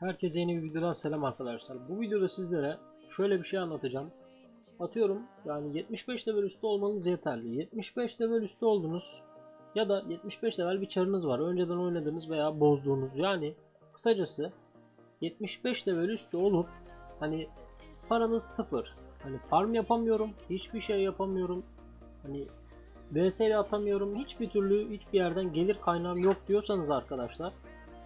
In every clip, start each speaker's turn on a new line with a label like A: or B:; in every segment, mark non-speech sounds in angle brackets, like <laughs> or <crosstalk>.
A: Herkese yeni bir videodan selam arkadaşlar. Bu videoda sizlere şöyle bir şey anlatacağım. Atıyorum yani 75 level üstü olmanız yeterli. 75 level üstü oldunuz ya da 75 level bir çarınız var. Önceden oynadığınız veya bozduğunuz. Yani kısacası 75 level üstü olup hani paranız sıfır. Hani farm yapamıyorum, hiçbir şey yapamıyorum. Hani VS atamıyorum. Hiçbir türlü hiçbir yerden gelir kaynağım yok diyorsanız arkadaşlar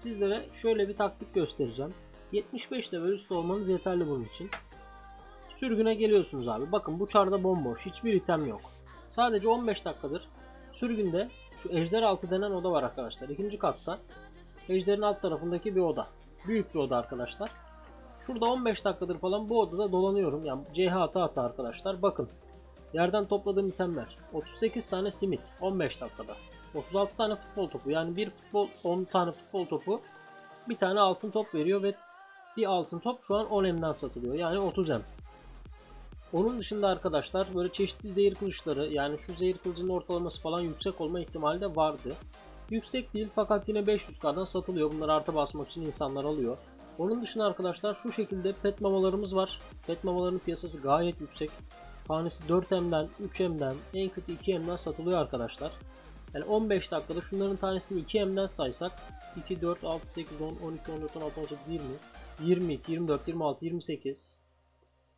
A: sizlere şöyle bir taktik göstereceğim. 75 level üstü olmanız yeterli bunun için. Sürgüne geliyorsunuz abi. Bakın bu çarda bomboş. Hiçbir item yok. Sadece 15 dakikadır sürgünde şu ejder altı denen oda var arkadaşlar. İkinci katta ejderin alt tarafındaki bir oda. Büyük bir oda arkadaşlar. Şurada 15 dakikadır falan bu odada dolanıyorum. Yani CH ata ata arkadaşlar. Bakın. Yerden topladığım itemler. 38 tane simit 15 dakikada. 36 tane futbol topu. Yani bir futbol 10 tane futbol topu bir tane altın top veriyor ve bir altın top şu an 10 M'den satılıyor. Yani 30 M. Onun dışında arkadaşlar böyle çeşitli zehir kılıçları yani şu zehir kılıcının ortalaması falan yüksek olma ihtimali de vardı. Yüksek değil fakat yine 500k'dan satılıyor. Bunları artı basmak için insanlar alıyor. Onun dışında arkadaşlar şu şekilde pet mamalarımız var. Pet mamaların piyasası gayet yüksek. Tanesi 4M'den, 3M'den, en kötü 2M'den satılıyor arkadaşlar. Yani 15 dakikada şunların tanesini 2M'den saysak 2, 4, 6, 8, 10, 12, 14, 16, 18, 20, 22, 24, 26, 28,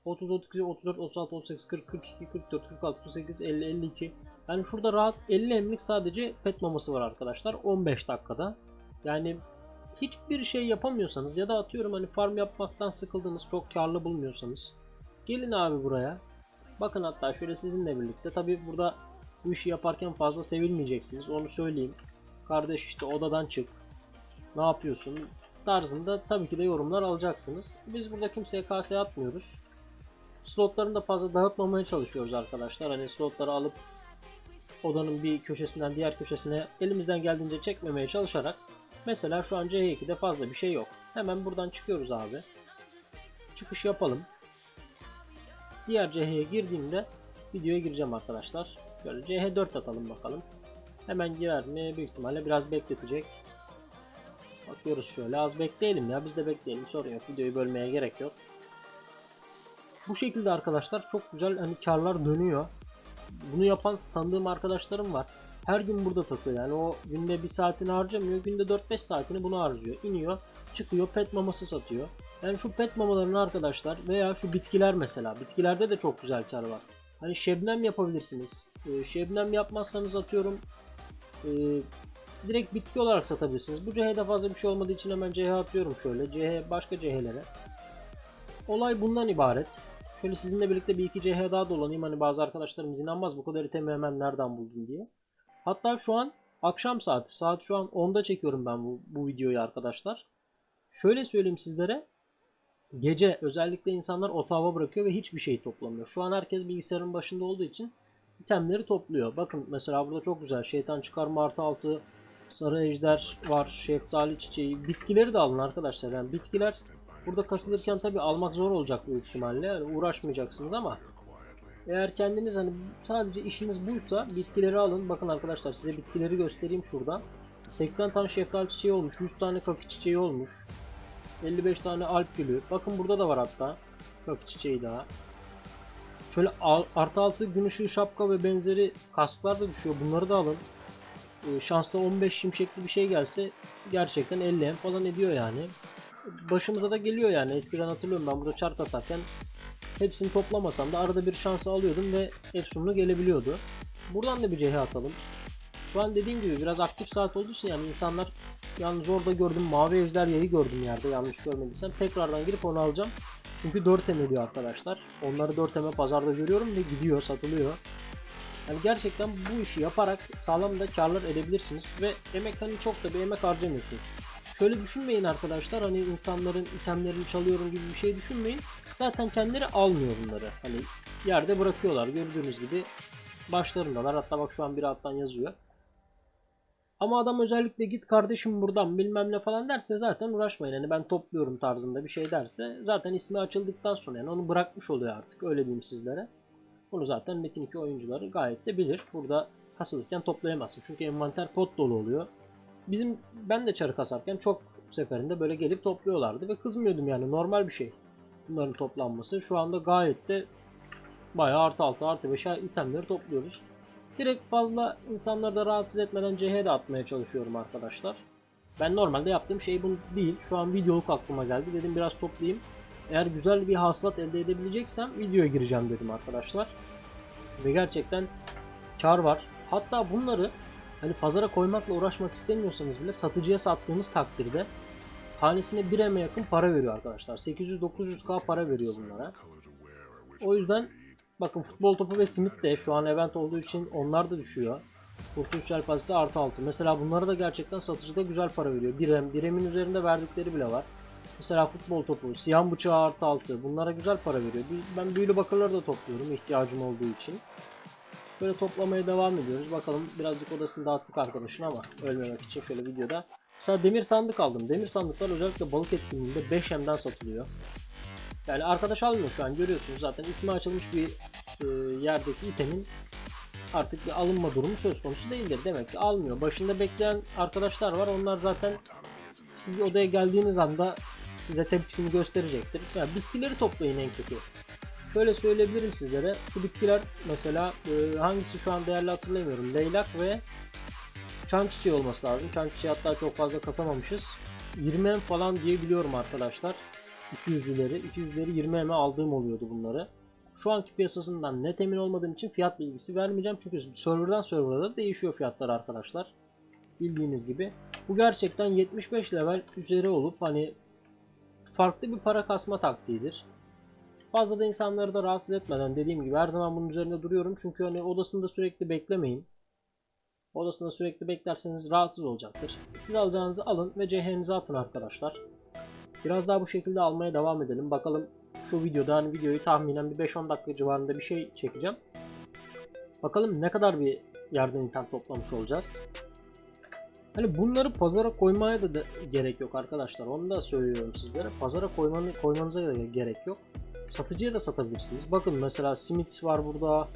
A: 30, 32, 34, 36, 38, 40, 42, 44, 46, 48, 50, 52. Yani şurada rahat 50 emlik sadece pet maması var arkadaşlar 15 dakikada. Yani hiçbir şey yapamıyorsanız ya da atıyorum hani farm yapmaktan sıkıldınız çok karlı bulmuyorsanız gelin abi buraya. Bakın hatta şöyle sizinle birlikte tabi burada bu işi yaparken fazla sevilmeyeceksiniz onu söyleyeyim. Kardeş işte odadan çık. Ne yapıyorsun? Tarzında tabii ki de yorumlar alacaksınız. Biz burada kimseye kase atmıyoruz. Slotlarını da fazla dağıtmamaya çalışıyoruz arkadaşlar. Hani slotları alıp odanın bir köşesinden diğer köşesine elimizden geldiğince çekmemeye çalışarak mesela şu an C2'de fazla bir şey yok. Hemen buradan çıkıyoruz abi. Çıkış yapalım. Diğer CH'ye girdiğimde videoya gireceğim arkadaşlar. Böyle CH4 atalım bakalım. Hemen girer mi? Büyük ihtimalle biraz bekletecek. Bakıyoruz şöyle az bekleyelim ya biz de bekleyelim sorun yok videoyu bölmeye gerek yok. Bu şekilde arkadaşlar çok güzel hani karlar dönüyor. Bunu yapan tanıdığım arkadaşlarım var. Her gün burada takıyor yani o günde bir saatini harcamıyor günde 4-5 saatini bunu harcıyor. İniyor çıkıyor pet maması satıyor. Yani şu pet mamalarını arkadaşlar veya şu bitkiler mesela bitkilerde de çok güzel kar var. Hani şebnem yapabilirsiniz. Ee, şebnem yapmazsanız atıyorum e, direkt bitki olarak satabilirsiniz. Bu CH'de fazla bir şey olmadığı için hemen CH atıyorum şöyle. CH başka CH'lere. Olay bundan ibaret. Şöyle sizinle birlikte bir iki CH daha dolanayım. Hani bazı arkadaşlarımız inanmaz bu kadar itemi hemen nereden buldun diye. Hatta şu an akşam saati. Saat şu an 10'da çekiyorum ben bu, bu videoyu arkadaşlar. Şöyle söyleyeyim sizlere. Gece özellikle insanlar otava bırakıyor ve hiçbir şey toplamıyor. Şu an herkes bilgisayarın başında olduğu için itemleri topluyor. Bakın mesela burada çok güzel şeytan çıkarma artı altı sarı ejder var, şeftali çiçeği. Bitkileri de alın arkadaşlar. Yani bitkiler burada kasılırken tabi almak zor olacak büyük ihtimalle. Yani uğraşmayacaksınız ama eğer kendiniz hani sadece işiniz buysa bitkileri alın. Bakın arkadaşlar size bitkileri göstereyim şurada. 80 tane şeftali çiçeği olmuş, 100 tane kaki çiçeği olmuş. 55 tane alp gülü. Bakın burada da var hatta. Kaki çiçeği daha. Şöyle artı altı gün şapka ve benzeri kasklar da düşüyor. Bunları da alın. Ee, şansla 15 şimşekli bir şey gelse gerçekten 50 em falan ediyor yani. Başımıza da geliyor yani. Eskiden hatırlıyorum ben burada çark asarken hepsini toplamasam da arada bir şansı alıyordum ve efsunlu gelebiliyordu. Buradan da bir CH atalım. Şu an dediğim gibi biraz aktif saat olduğu için yani insanlar yalnız orada gördüm mavi ejderhayı gördüm yerde yanlış görmediysem tekrardan girip onu alacağım. Çünkü 4 em ediyor arkadaşlar. Onları 4 eme pazarda görüyorum ve gidiyor satılıyor. Yani gerçekten bu işi yaparak sağlam da karlar edebilirsiniz ve emek hani çok da bir emek harcamıyorsunuz. Şöyle düşünmeyin arkadaşlar hani insanların itemlerini çalıyorum gibi bir şey düşünmeyin. Zaten kendileri almıyor bunları. Hani yerde bırakıyorlar gördüğünüz gibi başlarındalar. Hatta bak şu an bir alttan yazıyor. Ama adam özellikle git kardeşim buradan bilmem ne falan derse zaten uğraşmayın. Hani ben topluyorum tarzında bir şey derse zaten ismi açıldıktan sonra yani onu bırakmış oluyor artık öyle diyeyim sizlere. Bunu zaten Metin 2 oyuncuları gayet de bilir. Burada kasılırken toplayamazsın. Çünkü envanter pot dolu oluyor. bizim ben de çarı kasarken çok seferinde böyle gelip topluyorlardı ve kızmıyordum yani normal bir şey. Bunların toplanması. Şu anda gayet de bayağı artı 6 artı 5 itemleri topluyoruz. Direkt fazla insanları da rahatsız etmeden CH'ye de atmaya çalışıyorum arkadaşlar. Ben normalde yaptığım şey bu değil. Şu an videoluk aklıma geldi. Dedim biraz toplayayım. Eğer güzel bir hasılat elde edebileceksem videoya gireceğim dedim arkadaşlar. Ve gerçekten kar var. Hatta bunları hani pazara koymakla uğraşmak istemiyorsanız bile satıcıya sattığınız takdirde tanesine 1 eme yakın para veriyor arkadaşlar. 800-900k para veriyor bunlara. O yüzden bakın futbol topu ve simit de şu an event olduğu için onlar da düşüyor. Kurtuluş Yelpazesi artı 6. Mesela bunlara da gerçekten satıcıda güzel para veriyor. 1 em, 1 emin üzerinde verdikleri bile var. Mesela futbol topu, siyah bıçağı artı 6. Bunlara güzel para veriyor. Ben büyülü bakırları da topluyorum ihtiyacım olduğu için. Böyle toplamaya devam ediyoruz. Bakalım birazcık odasını dağıttık arkadaşın ama ölmemek için şöyle videoda. Mesela demir sandık aldım. Demir sandıklar özellikle balık etkinliğinde 5M'den satılıyor. Yani arkadaş almıyor şu an görüyorsunuz zaten ismi açılmış bir e, yerdeki itemin artık bir alınma durumu söz konusu değildir. Demek ki almıyor. Başında bekleyen arkadaşlar var. Onlar zaten siz odaya geldiğiniz anda size tepkisini gösterecektir. Yani bitkileri toplayın en kötü. Şöyle söyleyebilirim sizlere. Şu bitkiler mesela e, hangisi şu an değerli hatırlamıyorum. Leylak ve çan çiçeği olması lazım. Çan çiçeği hatta çok fazla kasamamışız. 20 em falan diye biliyorum arkadaşlar. 200'lüleri. 200'leri 20 em'e aldığım oluyordu bunları. Şu anki piyasasından net emin olmadığım için fiyat bilgisi vermeyeceğim. Çünkü serverdan server'a da değişiyor fiyatlar arkadaşlar. Bildiğiniz gibi. Bu gerçekten 75 level üzeri olup hani farklı bir para kasma taktiğidir. Fazla da insanları da rahatsız etmeden dediğim gibi her zaman bunun üzerinde duruyorum. Çünkü hani odasında sürekli beklemeyin. Odasında sürekli beklerseniz rahatsız olacaktır. Siz alacağınızı alın ve CH'nizi atın arkadaşlar. Biraz daha bu şekilde almaya devam edelim. Bakalım şu videoda hani videoyu tahminen bir 5-10 dakika civarında bir şey çekeceğim. Bakalım ne kadar bir yerden item toplamış olacağız. Hani bunları pazara koymaya da, da gerek yok arkadaşlar. Onu da söylüyorum sizlere. Pazara koymanı, koymanıza da gerek yok. Satıcıya da satabilirsiniz. Bakın mesela simit var burada.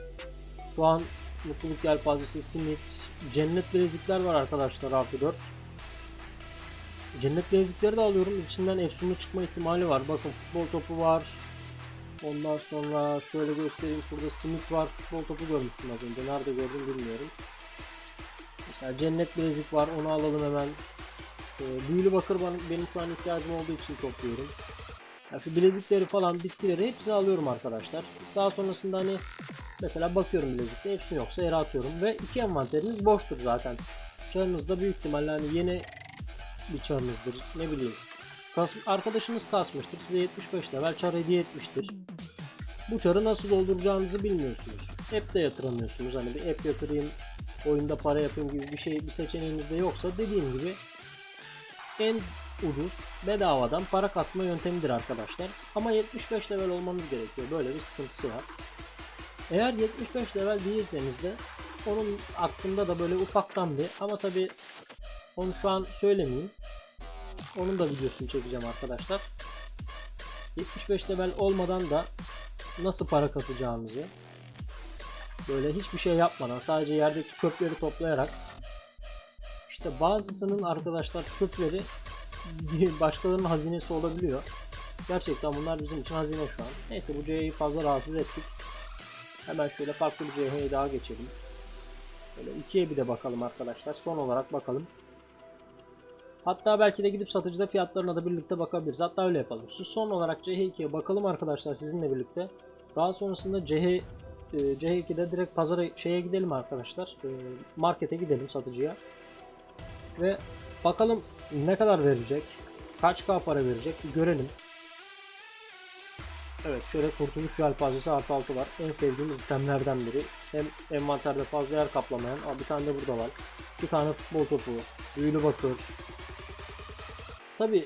A: Şu an mutluluk yelpazesi, simit, cennet bilezikler var arkadaşlar artı 4. Cennet bilezikleri de alıyorum. İçinden efsunlu çıkma ihtimali var. Bakın futbol topu var. Ondan sonra şöyle göstereyim. Şurada simit var. Futbol topu görmüştüm az önce. Nerede gördüm bilmiyorum. Mesela cennet bilezik var. Onu alalım hemen. Ee, büyülü bakır benim, şu an ihtiyacım olduğu için topluyorum. Ya şu bilezikleri falan bitkileri hepsini alıyorum arkadaşlar. Daha sonrasında hani mesela bakıyorum bilezikte hepsini yoksa yere atıyorum. Ve iki envanteriniz boştur zaten. Çarınızda büyük ihtimalle hani yeni bir çarınızdır. Ne bileyim. Kas, arkadaşınız kasmıştır. Size 75 level çar hediye etmiştir. Bu çarı nasıl dolduracağınızı bilmiyorsunuz. App de yatıramıyorsunuz. Hani bir app yatırayım, oyunda para yapayım gibi bir şey bir seçeneğiniz de yoksa dediğim gibi en ucuz bedavadan para kasma yöntemidir arkadaşlar. Ama 75 level olmanız gerekiyor. Böyle bir sıkıntısı var. Eğer 75 level değilseniz de onun hakkında da böyle ufaktan bir ama tabi onu şu an söylemeyeyim. Onun da videosunu çekeceğim arkadaşlar. 75 level olmadan da nasıl para kasacağımızı böyle hiçbir şey yapmadan sadece yerdeki çöpleri toplayarak işte bazısının arkadaşlar çöpleri <laughs> başkalarının hazinesi olabiliyor. Gerçekten bunlar bizim için hazine şu an. Neyse bu C'yi fazla rahatsız ettik. Hemen şöyle farklı bir C'ye daha geçelim. Böyle ikiye bir de bakalım arkadaşlar. Son olarak bakalım. Hatta belki de gidip satıcıda fiyatlarına da birlikte bakabiliriz. Hatta öyle yapalım. Şu son olarak CH2'ye bakalım arkadaşlar sizinle birlikte. Daha sonrasında CH e, CH2'de direkt pazara şeye gidelim arkadaşlar. E, markete gidelim satıcıya. Ve bakalım ne kadar verecek. Kaç K para verecek görelim. Evet şöyle kurtuluş yelpazesi artı altı var. En sevdiğimiz itemlerden biri. Hem envanterde fazla yer kaplamayan. Aa, bir tane de burada var. Bir tane futbol topu. Büyülü bakır. Tabi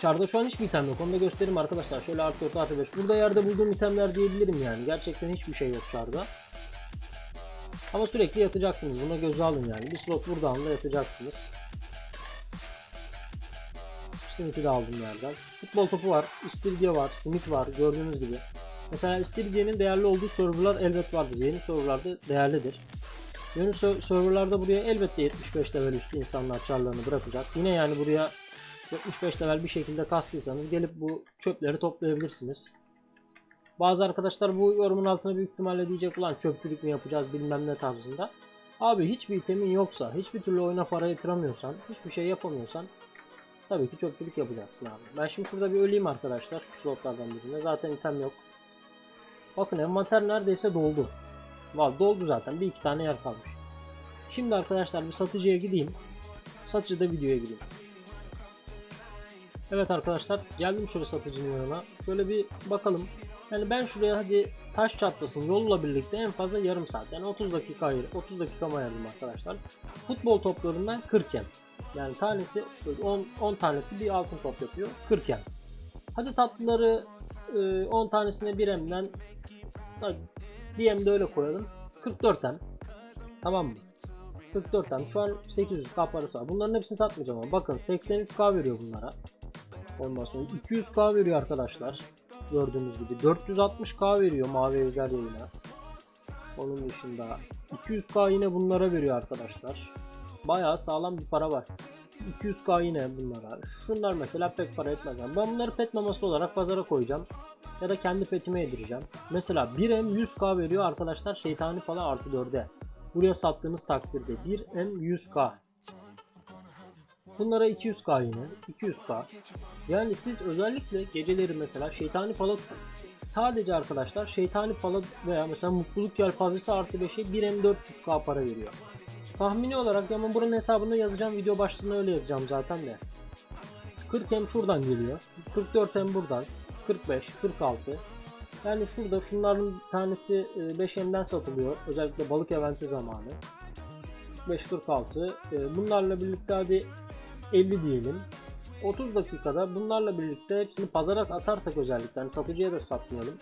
A: Çarda şu an hiçbir item yok. Onu da göstereyim arkadaşlar. Şöyle artı 4 artı 5. Burada yerde bulduğum itemler diyebilirim yani. Gerçekten hiçbir şey yok çarda. Ama sürekli yatacaksınız. Buna göz alın yani. Bir slot buradan da yatacaksınız. Simit'i de aldım yerden. Futbol topu var. İstiridye var. Simit var. Gördüğünüz gibi. Mesela İstiridye'nin değerli olduğu serverlar elbet vardır. Yeni serverlarda değerlidir. Yeni serverlarda buraya elbette 75 level üstü insanlar çarlarını bırakacak. Yine yani buraya 75 level bir şekilde kastıysanız gelip bu çöpleri toplayabilirsiniz. Bazı arkadaşlar bu yorumun altına büyük ihtimalle diyecek ulan çöpçülük mü yapacağız bilmem ne tarzında. Abi hiçbir itemin yoksa, hiçbir türlü oyuna para yatıramıyorsan, hiçbir şey yapamıyorsan tabii ki çöpçülük yapacaksın abi. Ben şimdi şurada bir öleyim arkadaşlar şu slotlardan birinde. Zaten item yok. Bakın envanter neredeyse doldu. Valla doldu zaten. Bir iki tane yer kalmış. Şimdi arkadaşlar bir satıcıya gideyim. Satıcı da videoya gireyim. Evet arkadaşlar geldim şöyle satıcının yanına. Şöyle bir bakalım. Yani ben şuraya hadi taş çatlasın yolla birlikte en fazla yarım saat. Yani 30 dakika ayır, 30 dakikama ayırdım arkadaşlar. Futbol toplarından 40 yen. Yani tanesi 10, 10 tanesi bir altın top yapıyor. 40 yen. Hadi tatlıları e, 10 tanesine bir emden hadi bir em de öyle koyalım. 44 em. Tamam mı? 44 em. Şu an 800k parası var. Bunların hepsini satmayacağım ama bakın 83k veriyor bunlara. Ondan sonra 200k veriyor arkadaşlar. Gördüğünüz gibi 460k veriyor mavi ejder yayına. Onun dışında 200k yine bunlara veriyor arkadaşlar. Bayağı sağlam bir para var. 200k yine bunlara. Şunlar mesela pek para etmez. Ben bunları pet maması olarak pazara koyacağım. Ya da kendi petime yedireceğim. Mesela 1M 100k veriyor arkadaşlar şeytani falan artı 4'e. Buraya sattığınız takdirde 1M 100k. Bunlara 200k yine. 200k. Yani siz özellikle geceleri mesela şeytani pala sadece arkadaşlar şeytani pala veya mesela mutluluk yelpazesi artı 5'e 1M 400k para veriyor. Tahmini olarak ama buranın hesabını yazacağım. Video başlığına öyle yazacağım zaten de. 40M şuradan geliyor. 44M buradan. 45, 46. Yani şurada şunların tanesi 5M'den satılıyor. Özellikle balık eventi zamanı. 5.46. E, Bunlarla birlikte hadi 50 diyelim. 30 dakikada bunlarla birlikte hepsini pazara atarsak özellikle hani satıcıya da satmayalım.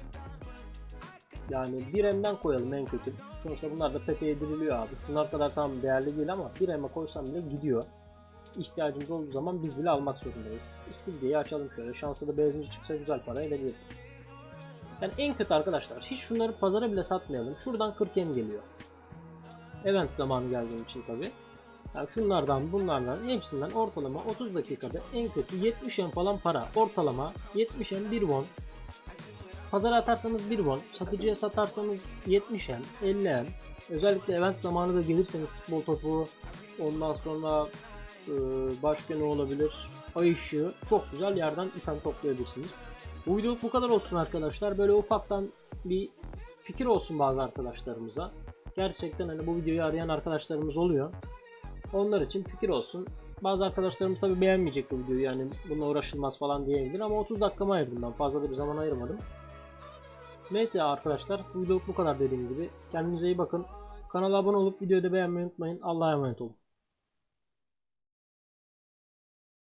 A: Yani bir emden koyalım en kötü. Sonuçta bunlar da pepe yediriliyor abi. Şunlar kadar tam değerli değil ama bir eme koysam bile gidiyor. İhtiyacımız olduğu zaman biz bile almak zorundayız. İstilgeyi açalım şöyle. Şansa da benzinci çıksa güzel para edebilir. Yani en kötü arkadaşlar hiç şunları pazara bile satmayalım. Şuradan 40 em geliyor. Event zamanı geldiği için tabi. Yani şunlardan bunlardan hepsinden ortalama 30 dakikada en kötü 70 em falan para. Ortalama 70 em 1 won. Pazara atarsanız 1 won, satıcıya satarsanız 70 em, 50 em. Özellikle event zamanı da gelirseniz futbol topu, ondan sonra e, başka ne olabilir? Ay ışığı çok güzel yerden item toplayabilirsiniz. Bu videoluk bu kadar olsun arkadaşlar. Böyle ufaktan bir fikir olsun bazı arkadaşlarımıza. Gerçekten hani bu videoyu arayan arkadaşlarımız oluyor. Onlar için fikir olsun. Bazı arkadaşlarımız tabi beğenmeyecek bu videoyu yani bununla uğraşılmaz falan diyebilir ama 30 dakikamı ayırdım ben fazla da bir zaman ayırmadım. Neyse arkadaşlar bu videoluk bu kadar dediğim gibi. Kendinize iyi bakın. Kanala abone olup videoyu da beğenmeyi unutmayın. Allah'a emanet olun.